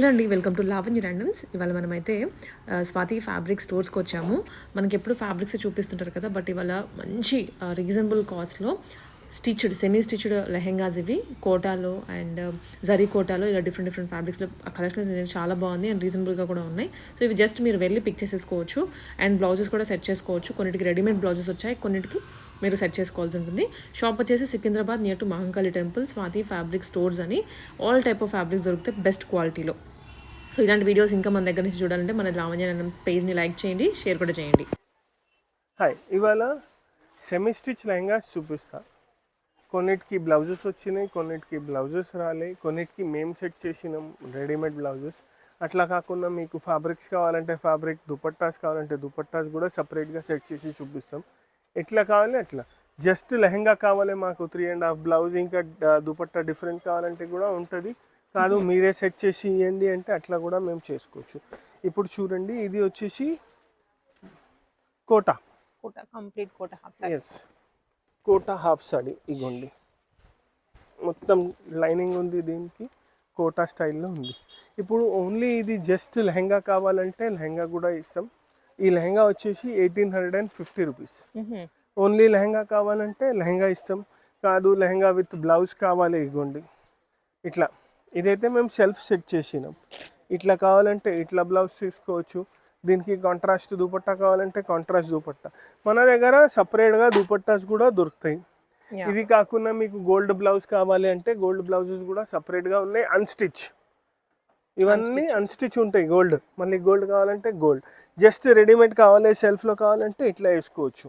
Hello అండి welcome to Lavanya randoms ఇవాళ మనమైతే స్వాతి ఫ్యాబ్రిక్ స్టోర్స్కి వచ్చాము. మనకి ఎప్పుడు ఫ్యాబ్రిక్స్ చూపిస్తుంటారు కదా బట్ ఇవాళ మంచి రీజనబుల్ కాస్ట్లో స్టిచ్డ్ సెమీ స్టిచ్డ్ లెహెంగాస్ ఇవి కోటాలో అండ్ జరీ కోటాలో ఇలా డిఫరెంట్ డిఫరెంట్ ఫ్యాబ్రిక్స్లో. కలెక్షన్ చాలా బాగుంది అండ్ రీజనబుల్గా కూడా ఉన్నాయి. సో ఇవి జస్ట్ మీరు వెళ్ళి పిక్ చేసేసుకోవచ్చు అండ్ బ్లౌజెస్ కూడా సెట్ చేసుకోవచ్చు. కొన్నిటికి రెడీమేడ్ బ్లౌజెస్ వచ్చాయి కొన్నిటికి మీరు సెట్ చేసుకోవాల్సి ఉంటుంది. షాప్ వచ్చేసి Secunderabad near to Mahankali temple Swathi fabric stores అని. ఆల్ టైప్ ఆఫ్ ఫ్యాబ్రిక్స్ దొరుకుతాయి బెస్ట్ క్వాలిటీలో. సో ఇలాంటి వీడియోస్ ఇంకా మన దగ్గర నుంచి చూడాలంటే మన లావణ్య పేజ్ని లైక్ చేయండి షేర్ కూడా చేయండి. హాయ్ ఇవాళ సెమీ స్టిచ్ లెహంగాస్ చూపిస్తా. కొన్నిటికి బ్లౌజెస్ వచ్చినాయి కొన్నిటికి బ్లౌజెస్ రాలే కొన్నిటికి మేము సెట్ చేసినాం రెడీమేడ్ బ్లౌజెస్. అట్లా కాకుండా మీకు ఫ్యాబ్రిక్స్ కావాలంటే ఫ్యాబ్రిక్ దుపట్టాస్ కావాలంటే దుపట్టాస్ కూడా సపరేట్గా సెట్ చేసి చూపిస్తాం. ఎట్లా కావాలి అట్లా. జస్ట్ లెహంగా కావాలి మాకు త్రీ అండ్ హాఫ్ బ్లౌజ్ ఇంకా దుపట్టా డిఫరెంట్ కావాలంటే కూడా ఉంటుంది. కాదు మీరే సెట్ చేసి ఇవ్వండి అంటే అట్లా కూడా మేము చేసుకోవచ్చు. ఇప్పుడు చూడండి ఇది వచ్చేసి Kota. Kota complete Kota half yes Kota half sari ఇగోండి. మొత్తం లైనింగ్ ఉంది దీనికి కోటా స్టైల్లో ఉంది. ఇప్పుడు ఓన్లీ ఇది జస్ట్ లెహంగా కావాలంటే లెహంగా కూడా ఇస్తాం. ఈ లెహంగా వచ్చేసి eighteen hundred and fifty rupees. Only lehenga కావాలంటే లెహంగా ఇస్తాం. కాదు లెహంగా విత్ బ్లౌజ్ కావాలి ఇగోండి. ఇట్లా. ఇదైతే మేము సెల్ఫ్ సెట్ చేసినాం. ఇట్లా కావాలంటే ఇట్లా బ్లౌజ్ తీసుకోవచ్చు. దీనికి కాంట్రాస్ట్ దుపట్టా కావాలంటే కాంట్రాస్ట్ దుపట్టా. మన దగ్గర సపరేట్గా దుపట్టాస్ కూడా దొరుకుతాయి. ఇది కాకుండా మీకు గోల్డ్ బ్లౌజ్ కావాలి అంటే గోల్డ్ బ్లౌజెస్ కూడా సపరేట్గా ఉన్నాయి. అన్స్టిచ్ ఇవన్నీ అన్స్టిచ్ ఉంటాయి గోల్డ్ మళ్ళీ గోల్డ్ కావాలంటే గోల్డ్ జస్ట్ రెడీమేడ్ కావాలి సెల్ఫ్లో కావాలంటే ఇట్లా వేసుకోవచ్చు.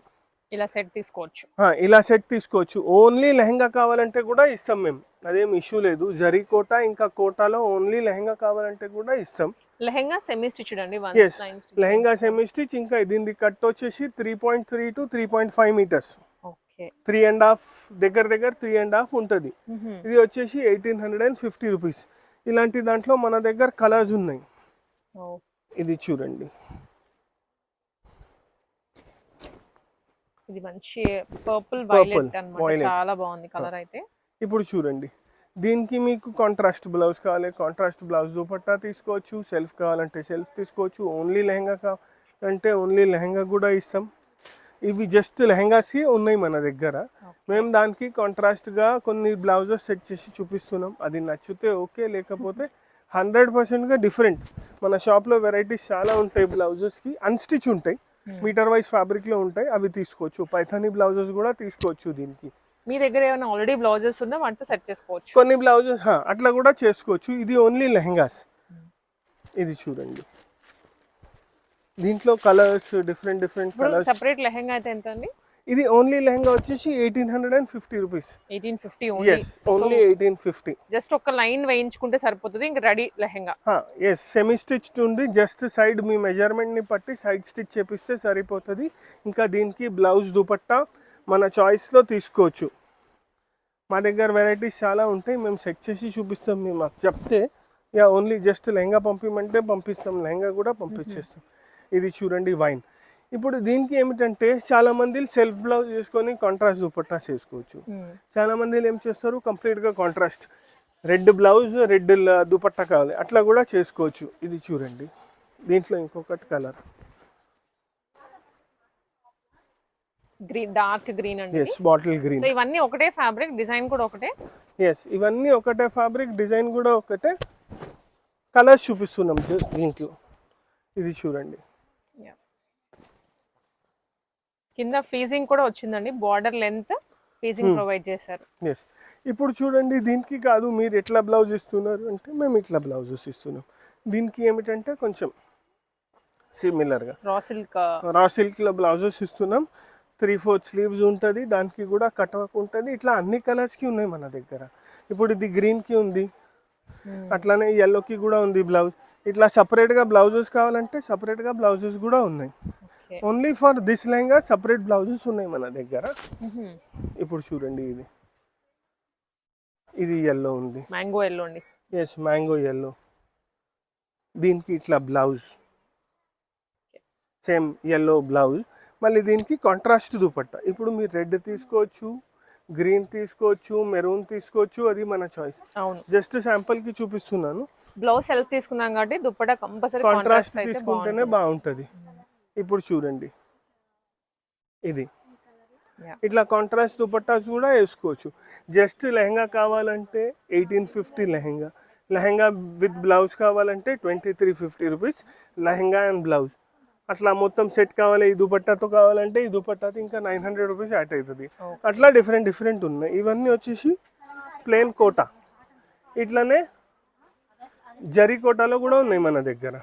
ఇలా సెట్ తీసుకోవచ్చు. ఇలా సెట్ తీసుకోవచ్చు. ఓన్లీ లెహంగా కావాలంటే కూడా ఇస్తాం మేము. అదేం ఇష్యూ లేదు. జరీ కోట ఇంకా కోటాలో ఓన్లీ లెహంగా కావాలంటే కూడా ఇస్తాం. లెహంగా సెమీ స్టిచ్డ్ అండి లెహంగా సెమీ స్టిచ్ ఇంకా దీనికి కట్ వచ్చేసి three point three to three point five metres okay three and half దగ్గర దగ్గర త్రీ అండ్ హాఫ్ ఉంటుంది. ఇది వచ్చేసి eighteen hundred and fifty rupees ఇలాంటి దాంట్లో మన దగ్గర కలర్స్ ఉన్నాయి. ఇది చూడండి. ఇది మంచి పర్పుల్ వైలెట్ అన్నమాట. Violet. చాలా బాగుంది కలర్ అయితే. ఇప్పుడు చూడండి. దీనికి మీకు కాంట్రాస్ట్ బ్లౌజ్ కావాలి. కాంట్రాస్ట్ బ్లౌజ్ దుపట్టా తీసుకోవచ్చు సెల్ఫ్ కావాలంటే సెల్ఫ్ తీసుకోవచ్చు ఓన్లీ లెహంగా కావాలంటే ఓన్లీ లెహంగా కూడా ఇస్తాం. ఇవి జస్ట్ లెహంగాస్ ఉన్నాయి మన దగ్గర. మేము దానికి కాంట్రాస్ట్గా కొన్ని బ్లౌజెస్ సెట్ చేసి చూపిస్తున్నాం. అది నచ్చితే ఓకే లేకపోతే హండ్రెడ్ పర్సెంట్గా డిఫరెంట్ మన షాప్లో వెరైటీస్ చాలా ఉంటాయి బ్లౌజెస్కి అన్స్టిచ్ ఉంటాయి. మీటర్ వైజ్ ఫ్యాబ్రిక్లో ఉంటాయి అవి తీసుకోవచ్చు. పైథానీ బ్లౌజెస్ కూడా తీసుకోవచ్చు దీనికి. మీ దగ్గర ఏమైనా ఆల్రెడీ బ్లౌజెస్ ఉన్నా వాటితో సెట్ చేసుకోవచ్చు. కొన్ని బ్లౌజెస్ అట్లా కూడా చేసుకోవచ్చు. ఇది ఓన్లీ లెహంగాస్. ఇది చూడండి. దీంట్లో colours different different colours separate lehenga అయితే ఎంత అండి? ఇది ఓన్లీ లెహంగా వచ్చేసి eighteen hundred and fifty rupees eighteen fifty only yes only eighteen fifty just ఒక లైన్ వేయించుకుంటే సరిపోతుంది ఇంకా ready lehenga. Yes semi stitch ఉంది. జస్ట్ సైడ్ మీ మెజర్మెంట్ని బట్టి సైడ్ స్టిచ్ చేపిస్తే సరిపోతుంది. ఇంకా దీనికి బ్లౌజ్ దుపట్టా మన చాయిస్లో తీసుకోవచ్చు. మా దగ్గర వెరైటీస్ చాలా ఉంటాయి. మేము సెట్ చేసి చూపిస్తాం మేము మాకు. చెప్తే యా ఓన్లీ జస్ట్ లెహంగా పంపించమంటే పంపిస్తాం. లెహంగా కూడా పంపించేస్తాం. ఇది చూడండి వైన్ ఇప్పుడు దీనికి ఏమిటంటే చాలా మంది సెల్ఫ్ బ్లౌజ్ చేసుకొని కాంట్రాస్ట్ దుపట్టాస్ వేసుకోవచ్చు చాలా మంది ఏం చేస్తారు? కంప్లీట్గా contrast red blouse red dupatta కావాలి. అట్లా కూడా చేసుకోవచ్చు. ఇది చూడండి. దీంట్లో ఇంకొకటి కలర్ గ్రీన్ డార్క్ గ్రీన్ అండి. ఎస్ బాటిల్ గ్రీన్ సో ఇవన్నీ ఒకటే ఫ్యాబ్రిక్ డిజైన్ కూడా ఒకటే? ఎస్ ఇవన్నీ ఒకటే ఫ్యాబ్రిక్ డిజైన్ కూడా ఒకటే. కలర్స్ చూపిస్తున్నాం జస్ట్ దీంట్లో. ఇది చూడండి. కింద ఫీజింగ్ కూడా వచ్చిందండి. బార్డర్ లెంత్ ఫీజింగ్ ప్రొవైడ్ చేశారు. ఎస్ ఇప్పుడు చూడండి దీనికి కాదు మీరు ఎట్లా బ్లౌజ్ ఇస్తున్నారు? అంటే మేము ఇట్లా బ్లౌజెస్ ఇస్తున్నాం. దీనికి ఏమిటంటే కొంచెం సిమిలర్గా రా సిల్క్ రా సిల్క్లో బ్లౌజెస్ ఇస్తున్నాం. త్రీ ఫోర్త్ స్లీవ్స్ ఉంటుంది దానికి కూడా కట్ వర్క్ ఉంటుంది. ఇట్లా అన్ని కలర్స్కి ఉన్నాయి మన దగ్గర. ఇప్పుడు ఇది గ్రీన్కి ఉంది. అట్లానే ఎల్లోకి కూడా ఉంది బ్లౌజ్ ఇట్లా సపరేట్గా బ్లౌజెస్ కావాలంటే సపరేట్గా బ్లౌజెస్ కూడా ఉన్నాయి. Only for this lehenga separate blouses ఉన్నాయి మన దగ్గర. ఇప్పుడు చూడండి ఇది. ఇది ఎల్లో ఉంది. మ్యాంగో ఎల్లో అండి. ఎస్ మ్యాంగో ఎల్లో దీనికి ఇట్లా బ్లౌజ్ సేమ్ ఎల్లో బ్లౌజ్ మళ్ళీ దీనికి కాంట్రాస్ట్ దుపట్టా. ఇప్పుడు మీరు రెడ్ తీసుకోవచ్చు గ్రీన్ తీసుకోవచ్చు మెరూన్ తీసుకోవచ్చు అది మన చాయిస్ అవును. జస్ట్ శాంపుల్కి చూపిస్తున్నాను. బ్లౌజ్ సెల్ఫ్ తీసుకున్నాం కాబట్టి దుప్పట కంపల్సరీ కాంట్రాస్ట్ తీసుకుంటేనే బాగుంటుంది. బాగుంటుంది. ఇప్పుడు చూడండి. ఇది. ఇట్లా కాంట్రాస్ట్ దుపట్టాస్ కూడా వేసుకోవచ్చు. జస్ట్ లెహంగా కావాలంటే eighteen fifty lehenga. Lehenga with blouse కావాలంటే twenty three fifty rupees. Lehenga and blouse. అట్లా మొత్తం సెట్ కావాలి ఈ దుపట్టాతో కావాలంటే ఈ దుపట్టాతో ఇంకా నైన్ హండ్రెడ్ రూపీస్ యాడ్ అవుతుంది. అట్లా డిఫరెంట్ డిఫరెంట్ ఉన్నాయి. ఇవన్నీ వచ్చేసి ప్లేన్ కోటా. ఇట్లనే జరీ కోటాలో కూడా ఉన్నాయి మన దగ్గర.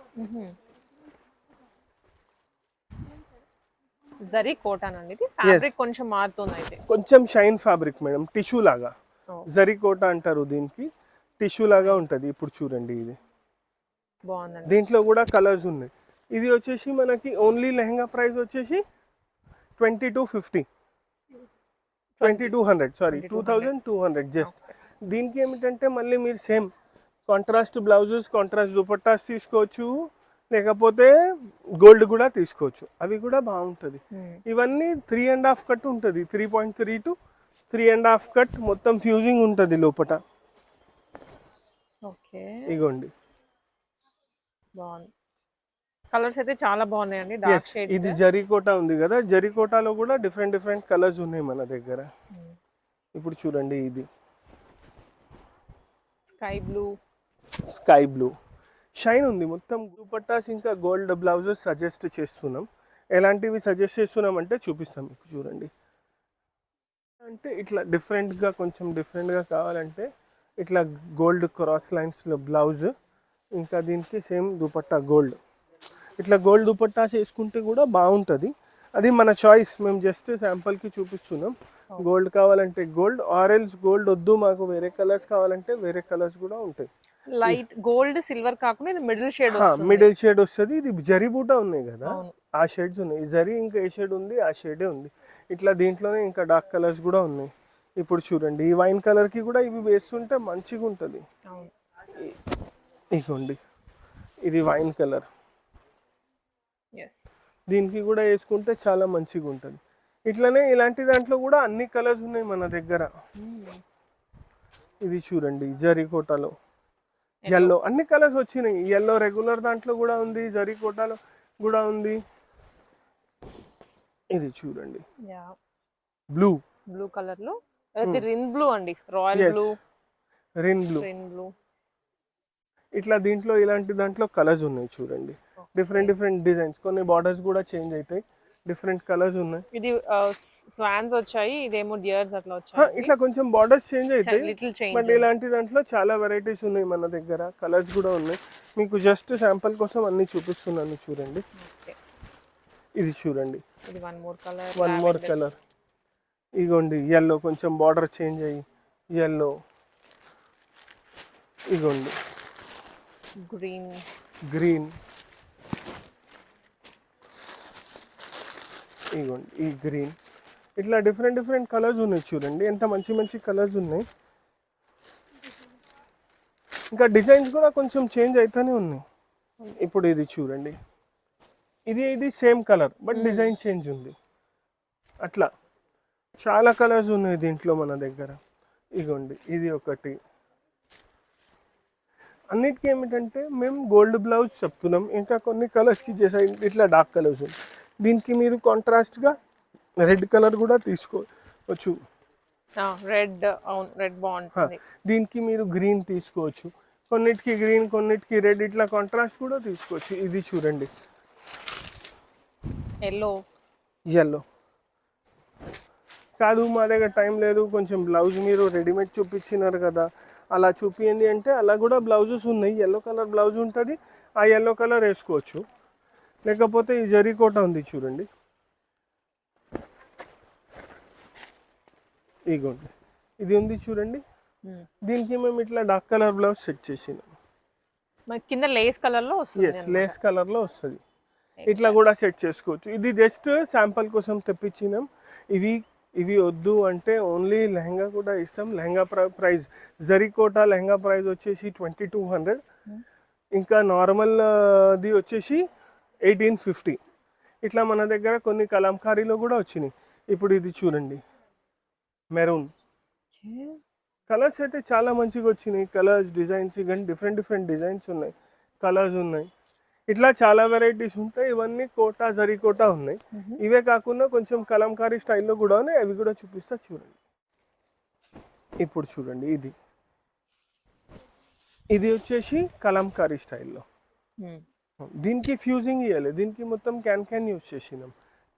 జరీ కోటాన్ అండి ఇది? ఫ్యాబ్రిక్ కొంచెం మారుతుంది అయితే. కొంచెం షైన్ ఫ్యాబ్రిక్ మేడం టిష్యూ లాగా. Oh. జరీ కోట అంటారు దీనికి. టిష్యూ లాగా ఉంటుంది ఇప్పుడు చూడండి ఇది. బాగుందండి. దీంట్లో కూడా కలర్స్ ఉన్నాయి. ఇది వచ్చేసి మనకి ఓన్లీ లెహంగా ప్రైస్ వచ్చేసి twenty two fifty twenty two hundred sorry two thousand two hundred just దీనికి ఏమిటంటే మళ్ళీ మీరు same contrast blouses contrast dupattas తీసుకోవచ్చు. లేకపోతే గోల్డ్ కూడా తీసుకోవచ్చు. అవి కూడా బాగుంటుంది. ఇవన్నీ త్రీ అండ్ హాఫ్ కట్ ఉంటుంది. Three point three to three and half cut మొత్తం ఫ్యూజింగ్ ఉంటుంది లోపల ఓకే. ఇగోండి. బాగుంది. కలర్స్ అయితే చాలా బాగున్నాయండి డార్క్ షేడ్స్ ఇది జరీకోట ఉంది కదా. జరీకోటాలో కూడా డిఫరెంట్ డిఫరెంట్ కలర్స్ ఉన్నాయి మన దగ్గర. ఇప్పుడు చూడండి ఇది. Sky blue sky blue shine ఉంది. మొత్తం దుపట్టాస్ ఇంకా గోల్డ్ బ్లౌజెస్ సజెస్ట్ చేస్తున్నాం. ఎలాంటివి సజెస్ట్ చేస్తున్నాం అంటే చూపిస్తాం మీకు చూడండి. అంటే ఇట్లా డిఫరెంట్గా కొంచెం డిఫరెంట్గా కావాలంటే ఇట్లా గోల్డ్ క్రాస్ లైన్స్లో బ్లౌజ్ ఇంకా దీనికి సేమ్ దుపట్టా గోల్డ్. ఇట్లా గోల్డ్ దుపట్టాస్ వేసుకుంటే కూడా బాగుంటుంది. అది మన చాయిస్ మేము జస్ట్ శాంపుల్కి చూపిస్తున్నాం. గోల్డ్ కావాలంటే గోల్డ్ ఆరెల్స్ గోల్డ్ వద్దు మాకు వేరే కలర్స్ కావాలంటే వేరే కలర్స్ కూడా ఉంటాయి. లైట్ గోల్డ్ సిల్వర్ కాకుండా ఇది మిడిల్ షేడ్ మిడిల్ షేడ్ వస్తుంది. ఇది జరీ బూటా ఉన్నాయి కదా. ఆ షేడ్స్ ఉన్నాయి. ఈ జరీ ఇంకా ఏ షేడ్ ఉంది? ఆ షేడే ఉంది. ఇట్లా దీంట్లోనే ఇంకా డార్క్ కలర్స్ కూడా ఉన్నాయి. ఇప్పుడు చూడండి ఈ వైన్ కలర్కి కూడా ఇవి వేస్తుంటే మంచిగా ఉంటుంది. ఇగోండి. ఇది వైన్ కలర్ ఎస్ దీనికి కూడా వేసుకుంటే చాలా మంచిగా ఉంటుంది ఇట్లనే ఇలాంటి దాంట్లో కూడా అన్ని కలర్స్ ఉన్నాయి మన దగ్గర. ఇది చూడండి జరీ కోటాలో ఎల్లో అన్ని కలర్స్ వచ్చినాయి. ఎల్లో రెగ్యులర్ దాంట్లో కూడా ఉంది జరీ కోటాలో కూడా ఉంది. ఇది చూడండి. బ్లూ బ్లూ కలర్లో. రిన్ బ్లూ అండి. Royal. Blue Rin blue Rin blue ఇట్లా దీంట్లో ఇలాంటి దాంట్లో కలర్స్ ఉన్నాయి చూడండి. Different different designs. కొన్ని బార్డర్స్ కూడా చేంజ్ అవుతాయి డిఫరెంట్ కలర్స్ ఉన్నాయి. ఇది స్వాన్స్ వచ్చాయి ఇదేమో డియర్స్ అట్లా వచ్చాయి. ఇట్లా కొంచెం బార్డర్స్ చేంజ్ అవుతాయి మళ్ళీ ఇలాంటి దాంట్లో చాలా వెరైటీస్ ఉన్నాయి మన దగ్గర. కలర్స్ కూడా ఉన్నాయి. మీకు జస్ట్ శాంపుల్ కోసం అన్ని చూపిస్తున్నాను చూడండి. ఇది చూడండి. ఇది one more colour one more colour ఇగోండి ఎల్లో కొంచెం బార్డర్ చేంజ్ అయ్యి ఎల్లో ఇగోండి. గ్రీన్ గ్రీన్ ఇగోండి ఈ గ్రీన్. ఇట్లా డిఫరెంట్ డిఫరెంట్ కలర్స్ ఉన్నాయి చూడండి ఎంత మంచి మంచి కలర్స్ ఉన్నాయి. ఇంకా డిజైన్స్ కూడా కొంచెం చేంజ్ అవుతూనే ఉన్నాయి. ఇప్పుడు ఇది చూడండి. ఇది ఇది same colour but design change ఉంది. అట్లా. చాలా కలర్స్ ఉన్నాయి దీంట్లో మన దగ్గర. ఇగోండి ఇది ఒకటి. అన్నిటికీ ఏమిటంటే మేము గోల్డ్ బ్లౌజ్ చెప్తున్నాం. ఇంకా కొన్ని కలర్స్కి చేసే ఇట్లా డార్క్ కలర్స్. ఉన్నాయి దీనికి మీరు కాంట్రాస్ట్గా రెడ్ కలర్ కూడా తీసుకోవచ్చు. రెడ్ అవును రెడ్ బాగుంటుంది దీనికి మీరు గ్రీన్ తీసుకోవచ్చు. కొన్నిటికి గ్రీన్ కొన్నిటికి రెడ్ ఇట్లా కాంట్రాస్ట్ కూడా తీసుకోవచ్చు. ఇది చూడండి. ఎల్లో ఎల్లో కాదు మా దగ్గర టైం లేదు. కొంచెం బ్లౌజ్ మీరు రెడీమేడ్ చూపించినారు కదా. అలా చూపియండి అంటే అలా కూడా బ్లౌజెస్ ఉన్నాయి. ఎల్లో కలర్ బ్లౌజ్ ఉంటుంది. ఆ ఎల్లో కలర్ వేసుకోవచ్చు. లేకపోతే ఈ జరీ కోట ఉంది చూడండి. ఇగోండి ఇది ఉంది చూడండి. దీనికి మేము ఇట్లా డార్క్ కలర్ బ్లౌజ్ సెట్ చేసినాం. కింద లేస్ కలర్లో వస్తుంది లేస్ కలర్లో వస్తుంది. ఇట్లా కూడా సెట్ చేసుకోవచ్చు. ఇది జస్ట్ శాంపుల్ కోసం తెప్పించినాం. ఇవి ఇవి వద్దు అంటే ఓన్లీ లెహంగా కూడా ఇస్తాం. లెహంగా ప్రైస్ జరీకోట లెహంగా ప్రైస్ వచ్చేసి ట్వంటీ టూ హండ్రెడ్ ఇంకా నార్మల్ ది వచ్చేసి ఎయిటీన్ ఫిఫ్టీ. ఇట్లా మన దగ్గర కొన్ని కలంకారీలో కూడా వచ్చినాయి. ఇప్పుడు ఇది చూడండి. మెరూన్. కలర్స్ అయితే చాలా మంచిగా వచ్చినాయి. కలర్స్ డిజైన్స్ కానీ డిఫరెంట్ డిఫరెంట్ డిజైన్స్ ఉన్నాయి. కలర్స్ ఉన్నాయి. ఇట్లా చాలా వెరైటీస్ ఉంటాయి. ఇవన్నీ కోటా జరీ కోటా ఉన్నాయి. ఇవే కాకుండా కొంచెం కలంకారీ స్టైల్లో కూడా ఉన్నాయి. అవి కూడా చూపిస్తా చూడండి. ఇప్పుడు చూడండి ఇది. ఇది వచ్చేసి కలంకారీ స్టైల్లో. దీనికి ఫ్యూజింగ్ ఇవ్వాలి దీనికి మొత్తం క్యాన్ క్యాన్ యూజ్ చేసినాం.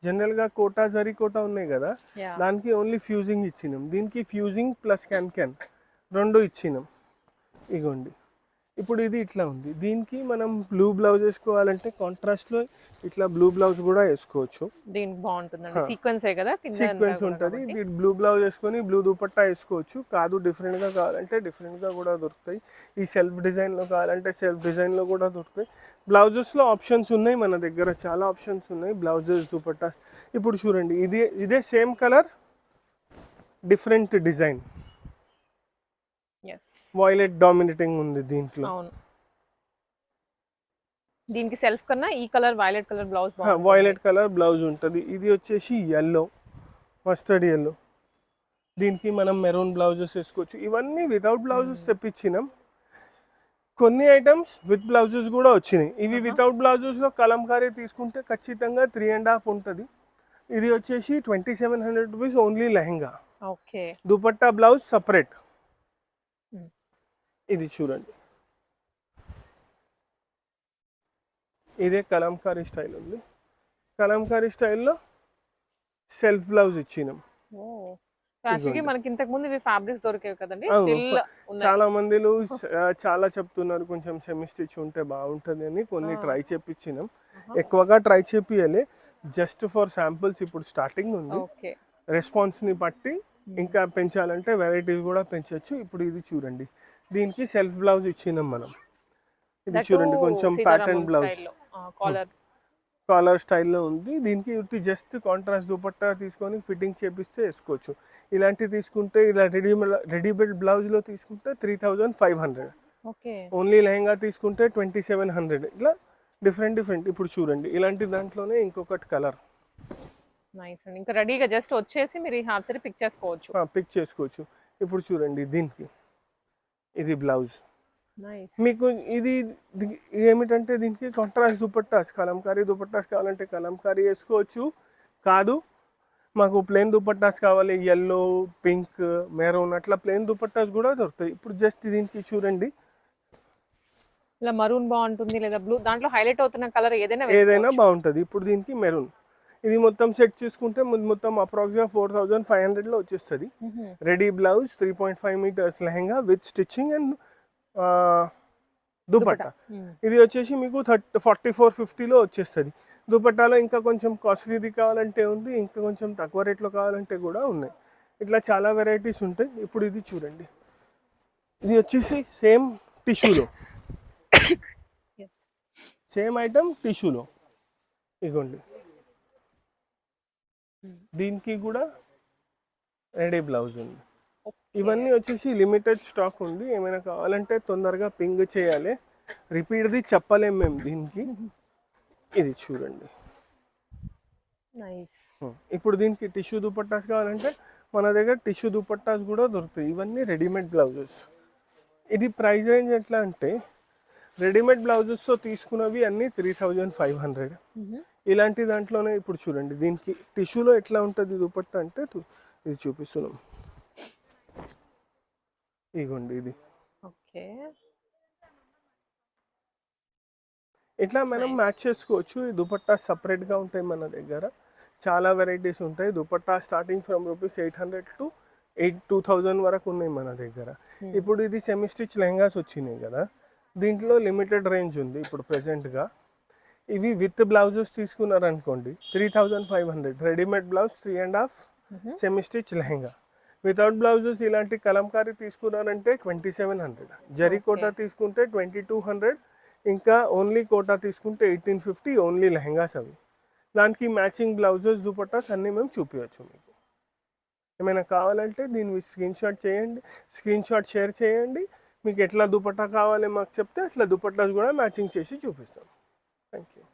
జనరల్గా కోటా జరీ కోటా ఉన్నాయి కదా? దానికి ఓన్లీ ఫ్యూజింగ్ ఇచ్చినాం. దీనికి ఫ్యూజింగ్ ప్లస్ క్యాన్ క్యాన్ రెండు ఇచ్చినాం. ఇగోండి. ఇప్పుడు ఇది ఇట్లా ఉంది. దీనికి మనం బ్లూ బ్లౌజ్ వేసుకోవాలంటే కాంట్రాస్ట్లో ఇట్లా బ్లూ బ్లౌజ్ కూడా వేసుకోవచ్చు. దీనికి బాగుంటుందండి. సీక్వెన్సే కదా? సీక్వెన్స్ ఉంటుంది. బ్లూ బ్లౌజ్ వేసుకొని బ్లూ దుపట్టా వేసుకోవచ్చు. కాదు డిఫరెంట్గా కావాలంటే డిఫరెంట్గా కూడా దొరుకుతాయి. ఈ సెల్ఫ్ డిజైన్లో కావాలంటే సెల్ఫ్ డిజైన్లో కూడా దొరుకుతాయి. బ్లౌజెస్లో ఆప్షన్స్ ఉన్నాయి. మన దగ్గర చాలా ఆప్షన్స్ ఉన్నాయి. బ్లౌజెస్ దుపట్టా. ఇప్పుడు చూడండి. ఇది ఇదే same colour different design violet dominating ఉంది దీంట్లో. అవును. దీనికి సెల్ఫ్ కన్నా ఈ colour violet colour blouse violet colour blouse ఉంటుంది. ఇది వచ్చేసి ఎల్లో మస్టర్డ్ ఎల్లో దీనికి మనం మెరూన్ బ్లౌజెస్ వేసుకోవచ్చు. ఇవన్నీ వితౌట్ బ్లౌజెస్ తెప్పించినాం. కొన్ని ఐటమ్స్ విత్ బ్లౌజెస్ కూడా వచ్చినాయి. ఇవి వితౌట్ బ్లౌజెస్లో కలంకారీ తీసుకుంటే ఖచ్చితంగా త్రీ అండ్ హాఫ్ ఉంటుంది. ఇది వచ్చేసి twenty seven hundred rupees only lehenga. Okay dupatta blouse separate Hmm. ఇది చూడండి. ఇదే కలంకారీ స్టైల్ ఉంది. కలంకారీ స్టైల్లో సెల్ఫ్ బ్లౌజ్ ఇచ్చినాం. మనకి ఇంతకు ముందు ఫ్యాబ్రిక్స్ దొరికేవి కదండి చాలా మందిలు ఆ, చాలా చెప్తున్నారు కొంచెం సెమీ స్టిచ్ ఉంటే బాగుంటుంది అని కొన్ని. ట్రై చేపించినాం. ఎక్కువగా ట్రై చేపియాలి జస్ట్ ఫర్ శాంపుల్స్ ఇప్పుడు స్టార్టింగ్ ఉంది. ఓకే. రెస్పాన్స్ని బట్టి ఇంకా పెంచాలంటే వెరైటీస్ కూడా పెంచవచ్చు ఇప్పుడు ఇది చూడండి. దీనికి సెల్ఫ్ బ్లౌజ్ ఇచ్చినాం మనం. ఇది చూడండి కొంచెం ప్యాటర్న్ బ్లౌజ్ కాలర్ కాలర్ స్టైల్లో ఉంది. దీనికి ఉట్టి జస్ట్ కాంట్రాస్ట్ దుపట్టా తీసుకొని ఫిట్టింగ్ చేపిస్తే వేసుకోవచ్చు. ఇలాంటి తీసుకుంటే ఇలా రెడీమేడ్ రెడీమేడ్ బ్లౌజ్లో తీసుకుంటే three thousand five hundred okay. Only lehenga తీసుకుంటే ట్వంటీ సెవెన్ హండ్రెడ్ ఇట్లా డిఫరెంట్ డిఫరెంట్ ఇప్పుడు చూడండి ఇలాంటి దాంట్లోనే ఇంకొకటి కలర్ నైస్ అండి. ఇంకా రెడీగా జస్ట్ వచ్చేసి మీరు ఈ హాఫ్ సారీ పిక్ చేసుకోవచ్చు. పిక్ చేసుకోవచ్చు. ఇప్పుడు చూడండి దీనికి. ఇది బ్లౌజ్. మీకు ఇది ఏమిటంటే దీనికి కాంట్రాస్ట్ దుపట్టాస్ కలంకారీ దుపట్టాస్ కావాలంటే కలంకారీ వేసుకోవచ్చు. కాదు మాకు ప్లెయిన్ దుపట్టాస్ కావాలి ఎల్లో పింక్ మెరూన్ అట్లా ప్లెయిన్ దుపట్టాస్ కూడా దొరుకుతాయి. ఇప్పుడు జస్ట్ దీనికి చూడండి. ఇలా మరూన్ బాగుంటుంది లేదా బ్లూ దాంట్లో హైలైట్ అవుతున్న కలర్ ఏదైనా ఏదైనా. బాగుంటుంది. ఇప్పుడు దీనికి మెరూన్ ఇది మొత్తం సెట్ చూసుకుంటే మొత్తం అప్రాక్సిమేట్ ఫోర్ థౌజండ్ ఫైవ్ హండ్రెడ్లో వచ్చేస్తుంది. Ready blouse three point five metres lehenga with stitching and dupatta. ఇది వచ్చేసి మీకు థర్టీ ఫార్టీ ఫోర్ ఫిఫ్టీలో వచ్చేస్తుంది. దుపట్టాలో ఇంకా కొంచెం కాస్ట్లీది కావాలంటే ఉంది ఇంకా కొంచెం తక్కువ రేట్లో కావాలంటే కూడా ఉన్నాయి. ఇట్లా చాలా వెరైటీస్ ఉంటాయి. ఇప్పుడు ఇది చూడండి. ఇది వచ్చేసి సేమ్ టిష్యూలో. సేమ్ ఐటమ్ టిష్యూలో ఇగోండి. దీనికి కూడా రెడీ బ్లౌజ్ ఉంది. ఇవన్నీ వచ్చేసి లిమిటెడ్ స్టాక్ ఉంది. ఏమైనా కావాలంటే తొందరగా పింగ్ చేయాలి. రిపీట్ది చెప్పలేం మేము దీనికి. ఇది చూడండి. నైస్ ఇప్పుడు దీనికి టిష్యూ దుపట్టాస్ కావాలంటే మన దగ్గర టిష్యూ దుపట్టాస్ కూడా దొరుకుతాయి. ఇవన్నీ రెడీమేడ్ బ్లౌజెస్ ఇది ప్రైస్ రేంజ్ ఎట్లా అంటే రెడీమేడ్ బ్లౌజెస్తో తీసుకున్నవి అన్నీ త్రీ థౌజండ్ ఫైవ్ హండ్రెడ్ ఇలాంటి దాంట్లోనే ఇప్పుడు చూడండి దీనికి టిష్యూలో ఎట్లా ఉంటుంది దుపట్టా అంటే ఇది చూపిస్తున్నాం. ఇగోండి ఇది. ఓకే. ఇట్లా మనం మ్యాచ్ చేసుకోవచ్చు. ఈ దుపట్టా సపరేట్గా ఉంటాయి మన దగ్గర. చాలా వెరైటీస్ ఉంటాయి. Dupatta starting from rupees eight hundred to eight two thousand వరకు ఉన్నాయి మన దగ్గర. ఇప్పుడు ఇది సెమీ స్టిచ్ లెహంగాస్ వచ్చినాయి కదా. దీంట్లో లిమిటెడ్ రేంజ్ ఉంది ఇప్పుడు ప్రెసెంట్గా. ఇవి with blouses తీసుకున్నారనుకోండి three thousand five hundred. Readymade blouse three and half semi stitch lehenga. Without blouses ఇలాంటి కలంకారీ తీసుకున్నారంటే twenty seven hundred. Zari Kota తీసుకుంటే ట్వంటీ టూ హండ్రెడ్. ఇంకా ఓన్లీ కోటా తీసుకుంటే ఎయిటీన్ ఫిఫ్టీ ఓన్లీ లెహంగాస్ అవి. దానికి మ్యాచింగ్ బ్లౌజెస్ దుపట్టాస్ అన్నీ మేము చూపించవచ్చు మీకు. ఏమైనా కావాలంటే దీన్ని స్క్రీన్ షాట్ చేయండి స్క్రీన్ షాట్ షేర్ చేయండి. మీకు ఎట్లా దుపట్టా కావాలి మాకు చెప్తే అట్లా దుపట్టాస్ కూడా మ్యాచింగ్ చేసి చూపిస్తాం. Thank you